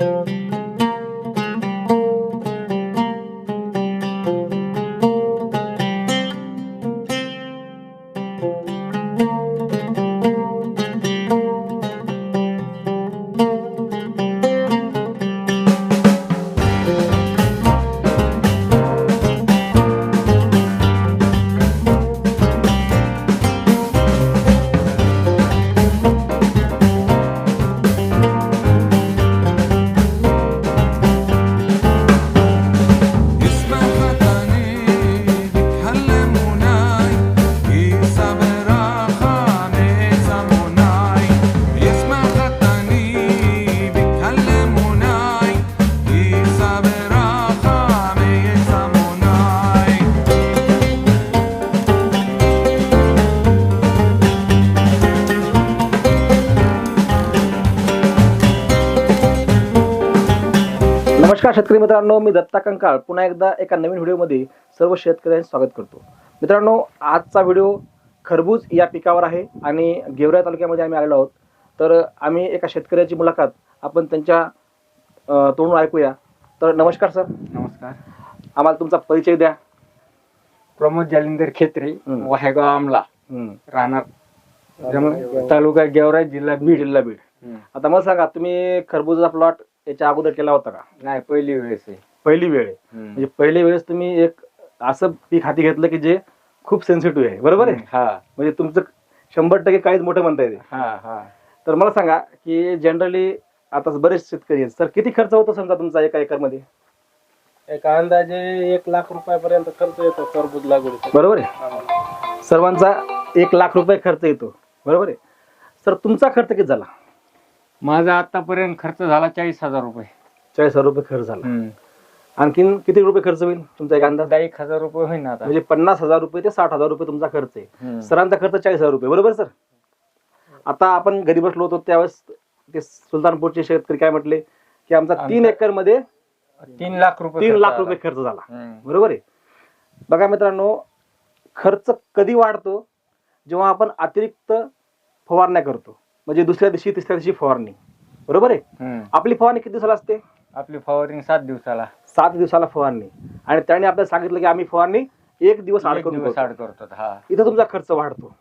Música नमस्कार शेतकरी मित्रांनो मी दत्ता कंकाळ. पुन्हा एकदा एका नवीन व्हिडिओमध्ये सर्व शेतकऱ्यांचे स्वागत करतो. मित्रांनो आजचा व्हिडिओ खरबूज या पिकावर आहे आणि गेवराई तालुक्यामध्ये आम्ही आलेलो आहोत. तर आम्ही एका शेतकऱ्याची मुलाखत आपण त्यांच्या तोंडून ऐकूया. तर नमस्कार सर. नमस्कार. आम्हाला तुमचा परिचय द्या. प्रमोद जालिंदर खेत्रे. वाहेगाव आमला. राहणार तालुका गेवराई जिल्हा बीड. जिल्हा बीड. आता मला सांगा तुम्ही खरबूजाचा प्लॉट याच्या अगोदर केला होता का? नाही पहिली वेळेस आहे. पहिली वेळ आहे. म्हणजे पहिली वेळेस तुम्ही एक असं पीक हाती घेतलं की जे खूप सेन्सिटिव्ह आहे. बरोबर आहे? हा. म्हणजे तुमचं शंभर टक्के काहीच मोठं म्हणता येते हा हा. तर मला सांगा की जनरली आता बरेच शेतकरी आहेत. तर किती खर्च होतो समजा तुमचा एका एकरमध्ये एक अंदाजे एक लाख रुपयापर्यंत खर्च येतो टरबूज लागवडीचा. बरोबर आहे? सर्वांचा एक लाख रुपये खर्च येतो. बरोबर आहे? सर तुमचा खर्च किती झाला? माझा आतापर्यंत खर्च झाला चाळीस हजार रुपये. चाळीस हजार रुपये खर्च झाला. आणखीन किती रुपये खर्च होईल तुमचा एक अंदाज? दहा एक हजार रुपये होईन आता. म्हणजे पन्नास हजार रुपये ते साठ हजार रुपये तुमचा खर्च आहे. सरांचा खर्च चाळीस हजार रुपये. बरोबर सर? आता आपण घरी बसलो होतो त्यावेळेस ते सुलतानपूरचे शेतकरी काय म्हटले की आमचा तीन एकरमध्ये तीन लाख रुपये तीन लाख. रुपये खर्च झाला. बरोबर आहे? बघा मित्रांनो खर्च कधी वाढतो? जेव्हा आपण अतिरिक्त फवारण्या करतो. म्हणजे दुसऱ्या दिवशी तिसऱ्या दिवशी फवारणी. बरोबर आहे? हम्म. आपली फवारणी किती दिवसाला असते? आपली फवारिंग सात दिवसाला. सात दिवसाला फवारणी. आणि त्याने आपल्याला सांगितलं की आम्ही फवारणी एक दिवस आड एक करून दिवस करतो. आड करतो हा. इथं तुमचा खर्च वाढतो.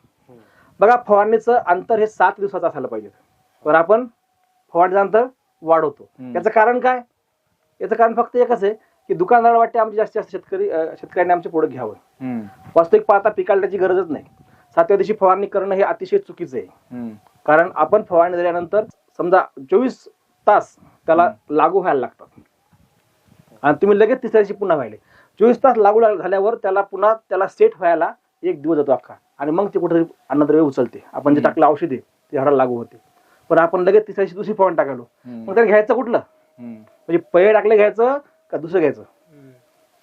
बघा फवारणीचं अंतर हे सात दिवसाचं असायला पाहिजे. पण आपण फवारणीचं अंतर वाढवतो. हम्म. याचं कारण काय? याचं कारण फक्त एकच आहे की दुकानदार वाटते आमचे जास्तीत जास्त शेतकरी अं, शेतकऱ्यांनी आमचे पुढे घ्यावं. हम्म. वास्तविक पाहता पिकाला त्याची गरजच नाही. सातव्या दिवशी फवारणी करणं हे अतिशय चुकीचं आहे. हम्म. कारण आपण फवारणी झाल्यानंतर समजा चोवीस तास त्याला लागू व्हायला लागतात. आणि तुम्ही लगेच तिसऱ्या दिवशी पुन्हा व्हायले. चोवीस तास लागू झाल्यावर त्याला पुन्हा त्याला सेट व्हायला एक दिवस जातो अख्खा. आणि मग ते कुठेतरी अन्नद्रव्य उचलते. आपण जे. टाकलं औषध आहे ते झाडाला लागू होते. पण आपण लगेच तिसऱ्या दिवशी दुसरी फवारणी टाकलो. मग त्याला घ्यायचं कुठलं. म्हणजे पहिले टाकलं घ्यायचं का दुसरं घ्यायचं?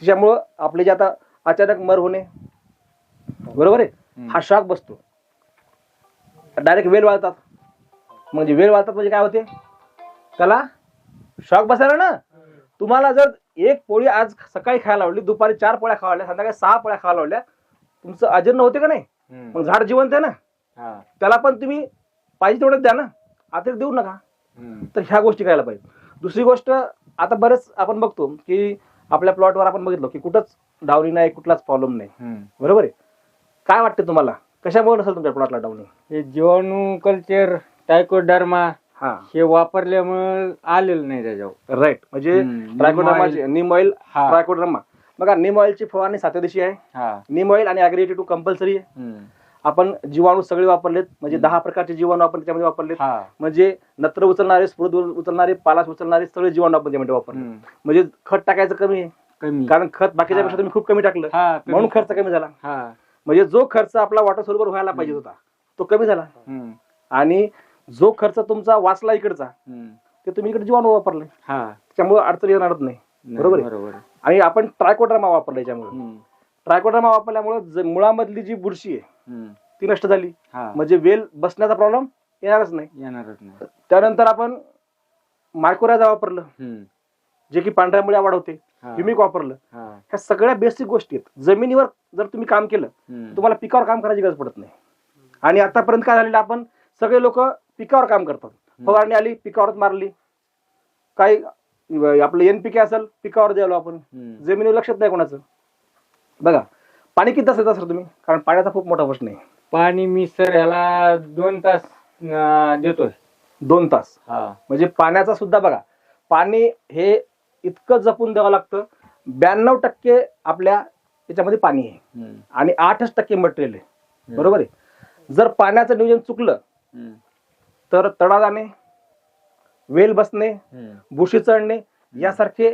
त्याच्यामुळं आपले जे आता अचानक मर होणे. बरोबर आहे. हा शॉक बसतो. डायरेक्ट वेल वाळतात म्हणजे वेल वाळतात म्हणजे काय होते? त्याला शॉक बसायला ना? तुम्हाला जर एक पोळी आज सकाळी खायला लावली दुपारी चार पोळ्या खावल्या संध्याकाळी सहा पोळ्या खायला लावल्या तुमचं अजन्न होते का नाही. मग झाड जिवंत आहे ना. त्याला पण तुम्ही पाहिजे तेवढंच द्या ना? अतिरिक्त देऊ नका. तर ह्या गोष्टी करायला पाहिजे. दुसरी गोष्ट आता बरेच आपण बघतो की आपल्या प्लॉटवर आपण बघितलं की कुठंच डावणी नाही कुठलाच प्रॉब्लेम नाही. बरोबर आहे? काय वाटतं तुम्हाला? कशामुळे नसेल तुमच्या प्लॉटला डावणी हे जीवाणू कल्चर टायकोडर्मा हा. हे वापरल्यामुळे आलेलं नाही त्याच्यावर. राईट म्हणजे हम्म, ट्रायकोडर्माची neem निम ऑइल हा. ट्रायकोडर्मा बघा निम ऑइलची फवारणी सातव्या दिवशी आहे. हा. निम ऑइल आणि अग्रिएटी टू कंपल्सरी आहे. हम्म. आपण जीवाणू सगळे वापरलेत. म्हणजे. दहा प्रकारचे जीवाणू आपण त्याच्यामध्ये वापरलेत. हा. म्हणजे नत्र उचलणारे स्फुरद उचलणारे पालाश उचलणारे सगळे जीवाणू आपण त्यामध्ये वापरले हम्म. म्हणजे खत टाकायचं कमी आहे. कमी. कारण खत बाकीच्या. पेक्षा तुम्ही खूप कमी टाकलं. हा कमी. म्हणून खर्च कमी झाला. हा. म्हणजे जो खर्च आपला वॉटर सोल्युबल व्हायला पाहिजे होता तो कमी झाला हम्म. आणि जो खर्च तुमचा वाचला इकडचा हम्म. ते तुम्ही इकडे जीवाणू वापरले हा त्यामुळे अडचण येणारच नाही नाही, बरोबर आहे. बरोबर आणि आपण ट्रायकोड्रामा वापरला याच्यामुळे हम्म. ट्रायकोड्रामा वापरल्यामुळे ज- मुळामधली जी बुरशी आहे हम्म. ती नष्ट झाली हा म्हणजे वेल बसण्याचा प्रॉब्लेम येणारच नाही येणारच नाही त्यानंतर आपण मायक्रोराजा वापरलं हम्म. जे की पांढऱ्या मुळ्या वाढवते. ह्युमिक वापरलं. हा. ह्या सगळ्या बेसिक गोष्टी आहेत. जमिनीवर जर तुम्ही काम केलं हम्म. तुम्हाला पिकावर काम करायची गरज पडत नाही. आणि आतापर्यंत काय झालेलं आपण सगळे लोक पिकावर काम करतात. फवारणी आली पिकावरच मारली. काही आपलं एनपीके असेल पिकावर द्यालो आपण. जमिनीवर लक्षात नाही कोणाचं. बघा पाणी किती तास देता सर तुम्ही? कारण पाण्याचा खूप मोठा प्रश्न आहे. पाणी मी सर ह्याला दोन तास देतोय. दोन तास. हा. म्हणजे पाण्याचा सुद्धा बघा पाणी हे इतकं जपून द्यावं लागतं. ब्याण्णव टक्के आपल्या याच्यामध्ये पाणी आहे. आणि आठच टक्के मटेरियल आहे. बरोबर आहे? जर पाण्याचं नियोजन चुकलं. तर तडा जाणे वेल बसणे. बुशी चढणे यासारखे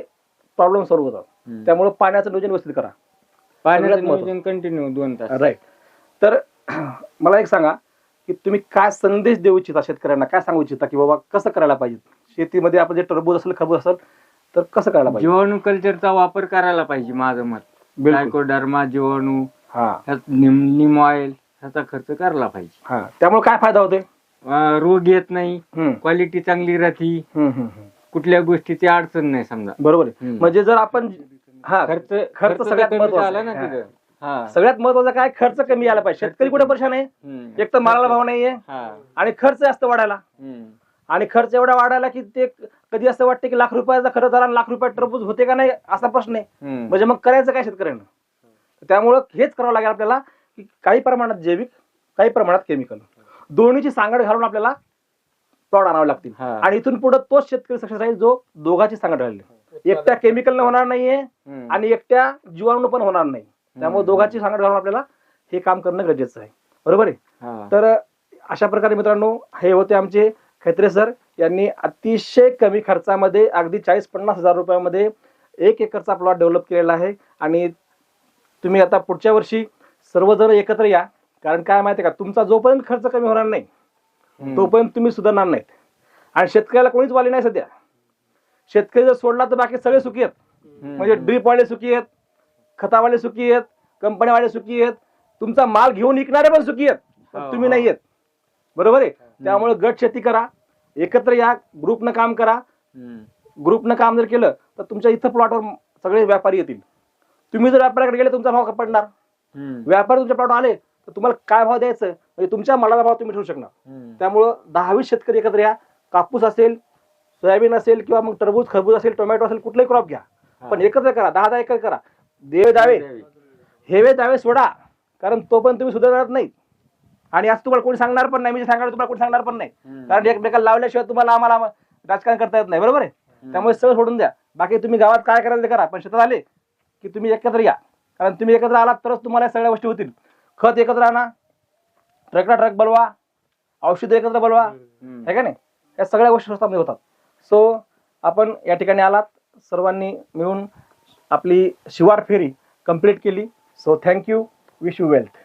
प्रॉब्लेम सॉल्व्ह होतात. त्यामुळे पाण्याचं नियोजन व्यवस्थित करा. पाण्याचं. नियोजन कंटिन्यू दोन तास. राईट तर मला एक सांगा की तुम्ही काय संदेश देऊ इच्छिता शेतकऱ्यांना? काय सांगू इच्छिता की बाबा कसं करायला पाहिजे? शेतीमध्ये आपण जे टरबूज असेल खरबूज असेल तर कसं करायला पाहिजे? जीवाणू कल्चरचा वापर करायला पाहिजे माझं मत. बिलकुल. डायकोडर्मा जीवाणू हा. ह्यात निम निम ऑइल ह्याचा खर्च करायला पाहिजे. हा. त्यामुळे काय फायदा होतोय? अं, रोग येत नाही. हम्म, क्वालिटी चांगली राहती. हम्म, हम्म, हम्म. कुठल्या गोष्टीची अडचण नाही समजा. बरोबर आहे. हम्म. म्हणजे जर आपण हा खर्च खर्च तर सगळ्यात कमी महत्त्वाचा झाला ना आहे. तिथं. हा. सगळ्यात महत्वाचं काय? खर्च कमी आला पाहिजे. शेतकरी कुठे परेशान आहे? हम्म. एक तर मालाला भाव नाहीये हा. आणि खर्च जास्त वाढायला. हम्म. आणि खर्च एवढा वाढायला की ते कधी असं वाटतं की लाख रुपयाचा खर्च झाला आणि लाख रुपये टरबूज होते का नाही असा प्रश्न आहे. म्हणजे मग करायचं काय शेतकऱ्यांना त्यामुळं हेच करावं लागेल आपल्याला की काही प्रमाणात जैविक काही प्रमाणात केमिकल दोन्हीची सांगड घालून आपल्याला प्लॉट आणावे लागतील. आणि इथून पुढे तोच शेतकरी सक्सेस राहील जो दोघांची सांगड राहिली एकट्या केमिकल होणार नाहीये. आणि एकट्या जीवाणू पण होणार नाही त्यामुळे. दोघांची सांगड घालून आपल्याला हे काम करणं गरजेचं आहे बरोबर आहे. तर अशा प्रकारे मित्रांनो हे होते आमचे खैत्रे सर यांनी अतिशय कमी खर्चामध्ये अगदी चाळीस पन्नास हजार रुपयामध्ये एक एकरचा प्लॉट डेव्हलप केलेला आहे. आणि तुम्ही आता पुढच्या वर्षी सर्वजण एकत्र या. कारण काय माहिती आहे का तुमचा जोपर्यंत खर्च कमी होणार नाही. तोपर्यंत तुम्ही सुधारणार नाहीत. आणि शेतकऱ्याला कोणीच वाली नाही सध्या. शेतकरी जर सोडला तर बाकी सगळे सुखी आहेत. म्हणजे ड्रीपवाले सुखी आहेत खतावाले सुखी आहेत कंपनीवाले सुखी आहेत. तुमचा माल घेऊन विकणारे पण सुखी आहेत. हो, तुम्ही हो. नाही आहेत. बरोबर आहे? त्यामुळे गट शेती करा एकत्र या ग्रुपनं काम करा. ग्रुपनं काम जर केलं तर तुमच्या इथं प्लॉटवर सगळे व्यापारी येतील. तुम्ही जर व्यापाऱ्याकडे गेले तुमचा भाव पडणार. व्यापारी तुमच्या प्लॉट आले तर तुम्हाला काय भाव द्यायचं? म्हणजे तुमच्या मालाचा भाव तुम्ही ठेवू शकणार. त्यामुळं दहावीस शेतकरी एकत्र या. कापूस असेल सोयाबीन असेल किंवा मग टरबूज खरबूज असेल टोमॅटो असेल कुठलाही क्रॉप घ्या. पण एकत्र करा दहा दहा एकर करा. देवे दावे. हेवे दावे सोडा. कारण तो पण तुम्ही सुधारणार नाही आणि आज तुम्हाला कोणी सांगणार पण नाही मी जे सांगणार तुम्हाला कोणी सांगणार पण नाही. कारण एकमेकाला लावल्याशिवाय तुम्हाला आम्हाला राजकारण करता येत नाही बरोबर आहे? त्यामुळे सगळं सोडून द्या. बाकी तुम्ही गावात काय करायचं ते करा पण शेतात आले की तुम्ही एकत्र या. कारण तुम्ही एकत्र आलात तरच तुम्हाला या सगळ्या गोष्टी होतील. खत एकत्र आणा ट्रकला ट्रक बोलवा औषधं एकत्र बोलवा. हम्म. आहे का नाही? या सगळ्या गोष्टी स्वस्तामध्ये होतात. सो आपण या ठिकाणी आलात सर्वांनी मिळून आपली शिवार फेरी कंप्लीट केली. So thank you wish you wealth